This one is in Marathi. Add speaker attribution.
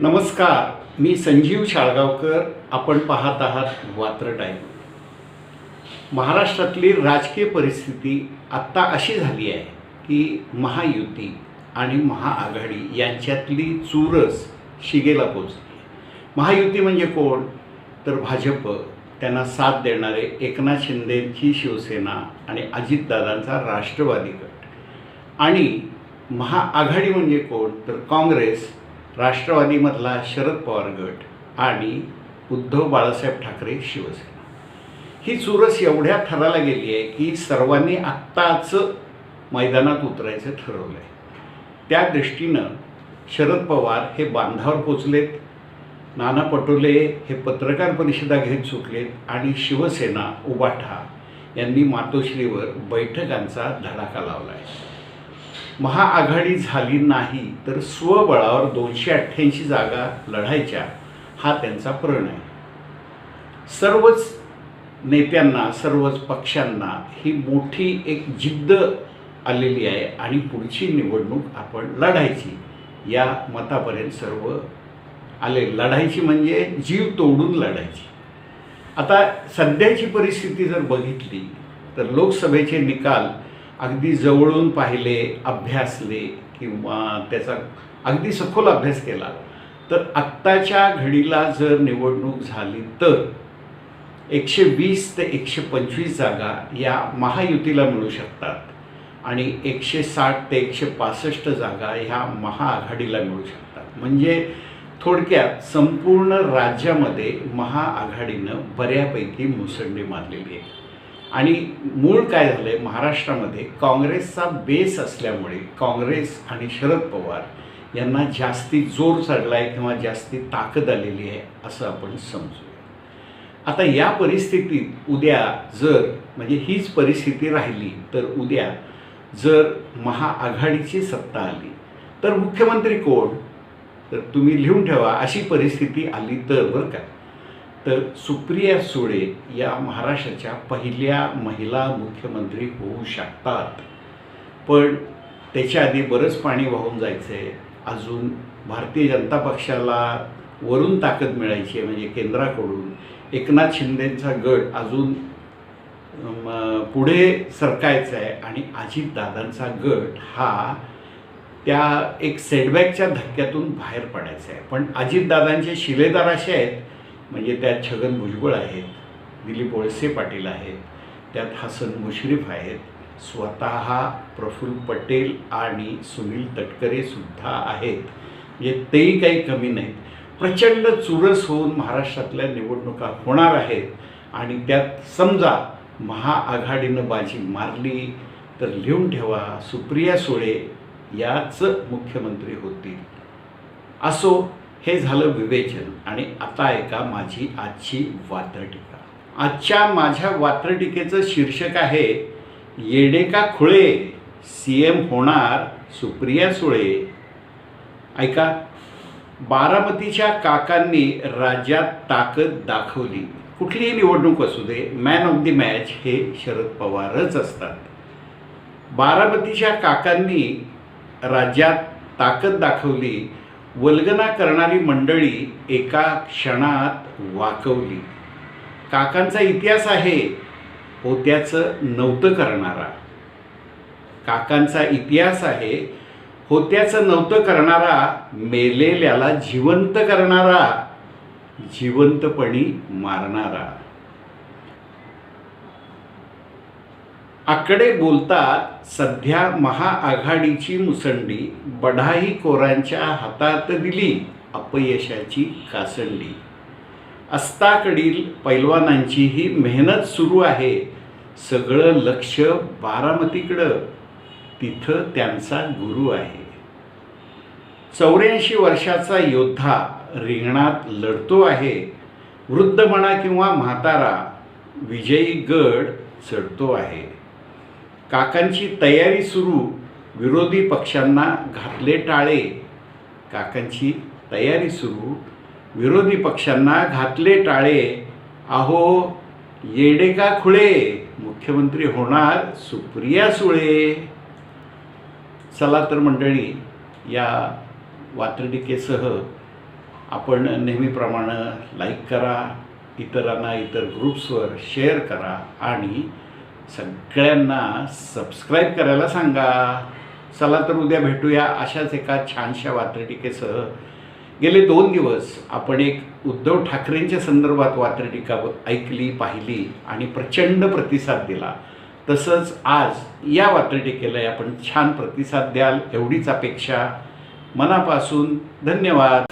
Speaker 1: नमस्कार मी संजीव शाळगावकर आपण पाहत आहात वात्र टाईम. महाराष्ट्रातली राजकीय परिस्थिती आत्ता अशी झाली आहे की महायुती आणि महाआघाडी यांच्यातली चुरस शिगेला पोचली महायुती म्हणजे कोण? तर भाजप त्यांना साथ देणारे एकनाथ शिंदेची शिवसेना आणि अजितदादांचा राष्ट्रवादी गट. आणि महाआघाडी म्हणजे कोण? तर काँग्रेस राष्ट्रवादीमधला शरद पवार गट आणि उद्धव बाळासाहेब ठाकरे शिवसेना. ही चुरस एवढ्या थराला गेली आहे की सर्वांनी आत्ताच मैदानात उतरायचं ठरवलं आहे त्या दृष्टीनं शरद पवार हे बांधावर पोचलेत नाना पटोले हे पत्रकार परिषदा घेत सुटलेत आणि शिवसेना उबाठा यांनी मातोश्रीवर बैठकांचा धडाका लावला आहे महाआघाडी झाली नाही तर स्वबळावर दोनशे अठ्ठ्याऐंशी जागा लढायच्या हा त्यांचा प्रण आहे सर्वच नेत्यांना सर्वच पक्षांना ही मोठी एक जिद्द आलेली आहे आणि पुढची निवडणूक आपण लढायची. या मतापर्यंत सर्व आले. लढायची म्हणजे जीव तोडून लढायची. आता सध्याची परिस्थिती जर बघितली तर लोकसभेचे निकाल अगदी जवळून पाहिले अभ्यासले किंवा त्याचा अगदी सखोल अभ्यास केला तर आत्ताच्या घडीला जर निवडणूक झाली तर एकशे वीस ते एकशे पंचवीस जागा या महायुतीला मिळू शकतात आणि एकशे साठ ते एकशे पासष्ट जागा ह्या महाआघाडीला मिळू शकतात. म्हणजे थोडक्यात संपूर्ण राज्यामध्ये महाआघाडीनं बऱ्यापैकी मुसंडी मारलेली आहे. आणि मूळ काय झालं आहे महाराष्ट्रामध्ये काँग्रेसचा बेस असल्यामुळे काँग्रेस आणि शरद पवार यांना जास्ती जोर चढला आहे किंवा जास्ती ताकद आलेली आहे असं आपण समजूया. आता या परिस्थितीत उद्या जर म्हणजे हीच परिस्थिती राहिली तर उद्या जर महाआघाडीची सत्ता आली तर मुख्यमंत्री कोण? तर तुम्ही लिहून ठेवा अशी परिस्थिती आली तर बरं का? तर सुप्रिया सुळे या महाराष्ट्राच्या पहिल्या महिला मुख्यमंत्री होऊ शकतात. पण त्याच्या आधी बरंच पाणी वाहून जायचं आहे अजून भारतीय जनता पक्षाला वरून ताकद मिळायची आहे म्हणजे केंद्राकडून. एकनाथ शिंदेचा गट अजून पुढे सरकायचा आहे आणि अजितदादांचा गट हा त्या एक सेटबॅकच्या धक्क्यातून बाहेर पडायचा आहे पण अजितदादांचे शिलेदार असे आहेत म्हणजे त्यात छगन भुजबळ आहेत दिलीप वळसे पाटील आहेत त्यात हसन मुश्रीफ आहेत. स्वतः प्रफुल्ल पटेल आणि सुनील तटकरे सुद्धा आहेत. म्हणजे तेही काही कमी नाहीत. प्रचंड चुरस होऊन महाराष्ट्रातल्या निवडणुका होणार आहेत. आणि त्यात समजा महाआघाडीनं बाजी मारली तर लिहून ठेवा सुप्रिया सुळे याच मुख्यमंत्री होतील. असो हे झालं विवेचन. आणि आता ऐका माझी आजची वात्रटीका. आजच्या माझ्या वात्रटिकेचं शीर्षक आहे येडेका खुळे सी एम होणार सुप्रिया सुळे. ऐका बारामतीच्या काकांनी राज्यात ताकद दाखवली. कुठलीही निवडणूक असू दे मॅन ऑफ दी मॅच हे शरद पवारच असतात. बारामतीच्या काकांनी राज्यात ताकद दाखवली. वल्गना करणारी मंडळी एका क्षणात वाकवली. काकांचा इतिहास आहे होत्याचं नव्हतं करणारा. काकांचा इतिहास आहे होत्याचं नव्हतं करणारा मेलेल्याला जिवंत करणारा जिवंतपणी मारणारा. आकडे बोलतात सध्या महाआघाडीची मुसंडी बढाईखोरांच्या हातात दिली अपयशाची कासंडी. अस्ताकडील पैलवानांचीही मेहनत सुरू आहे सगळं लक्ष बारामतीकडं. तिथं त्यांचा गुरु आहे. चौऱ्याऐंशी वर्षाचा योद्धा रिंगणात लढतो आहे वृद्ध म्हणा किंवा म्हातारा विजयी गड चढतो आहे. काकांची तयारी सुरू विरोधी पक्षांना घातले टाळे. काकांची तयारी सुरू विरोधी पक्षांना घातले टाळे. अहो येडे का खुळे? मुख्यमंत्री होणार सुप्रिया सुळे. चला तर मंडळी या वात्रटिकेसह आपण नेहमीप्रमाणे लाईक करा इतरांना इतर ग्रुप्सवर शेअर करा आणि सगळ्यांना सबस्क्राईब करायला सांगा. चला तर उद्या भेटूया अशाच एका छानशा वात्रटिकेसह. गेले दोन दिवस आपण एक उद्धव ठाकरेंच्या संदर्भात वात्रटिका ऐकली पाहिली आणि प्रचंड प्रतिसाद दिला. तसंच आज या वात्रटिकेला आपण छान प्रतिसाद द्याल एवढीच अपेक्षा. मनापासून धन्यवाद.